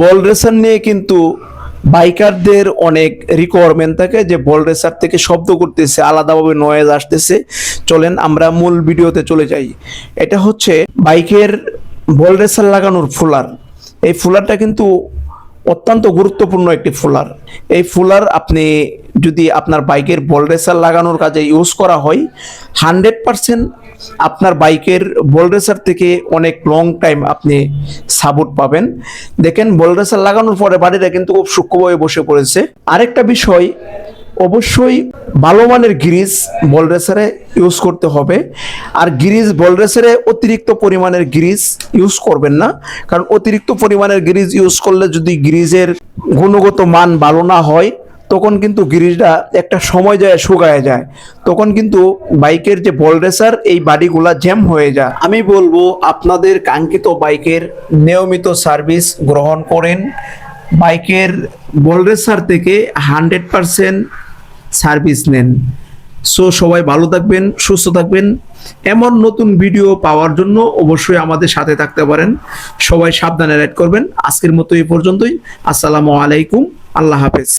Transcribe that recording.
বল racer নিয়ে কিন্তু বাইকারদের অনেক রিকোয়ারমেন্ট থাকে যে বল রেসার থেকে শব্দ করতেছে, আলাদাভাবে নয়েজ আসতেছে। চলেন আমরা মূল ভিডিওতে চলে যাই। এটা হচ্ছে বাইকের বল রেসার লাগানোর ফুলার। এই ফুলারটা কিন্তু অত্যন্ত গুরুত্বপূর্ণ একটি ফুলার। এই ফুলার আপনি যদি আপনার বাইকের বল রেসার লাগানোর কাজে ইউজ করা হয় হান্ড্রেড পারসেন্ট আপনার বাইকের বল রেসার থেকে অনেক লং টাইম আপনি সাপোর্ট পাবেন। দেখেন, বল রেসার লাগানোর পরে বাড়িটা কিন্তু খুব সূক্ষ্মভাবে বসে পড়েছে। আরেকটা বিষয়, অবশ্যই ভালো মানের গ্রিজ বল রেসারে ইউজ করতে হবে। আর গ্রিজ বল রেসারে অতিরিক্ত পরিমাণের গ্রিজ ইউজ করবেন না। কারণ অতিরিক্ত পরিমাণের গ্রিজ ইউজ করলে যদি গ্রিজের গুণগত মান ভালো না হয় তখন কিন্তু গ্রিজটা একটা সময় যায় শুকায় যায়। তখন কিন্তু বাইকের যে বল রেসার, এই বাড়িগুলা জ্যাম হয়ে যায়। আমি বলব, আপনাদের কাঙ্ক্ষিত বাইকের নিয়মিত সার্ভিস গ্রহণ করেন। বাইকের বল রেসার থেকে হান্ড্রেড পারসেন্ট সার্ভিস নেন। সো, সবাই ভালো থাকবেন, সুস্থ থাকবেন। এমন নতুন ভিডিও পাওয়ার জন্য অবশ্যই আমাদের সাথে থাকতে পারেন। সবাই সাবধানে রাইড করবেন। আজকের মতো এই পর্যন্তই। আসসালামু আলাইকুম। আল্লাহ হাফেজ।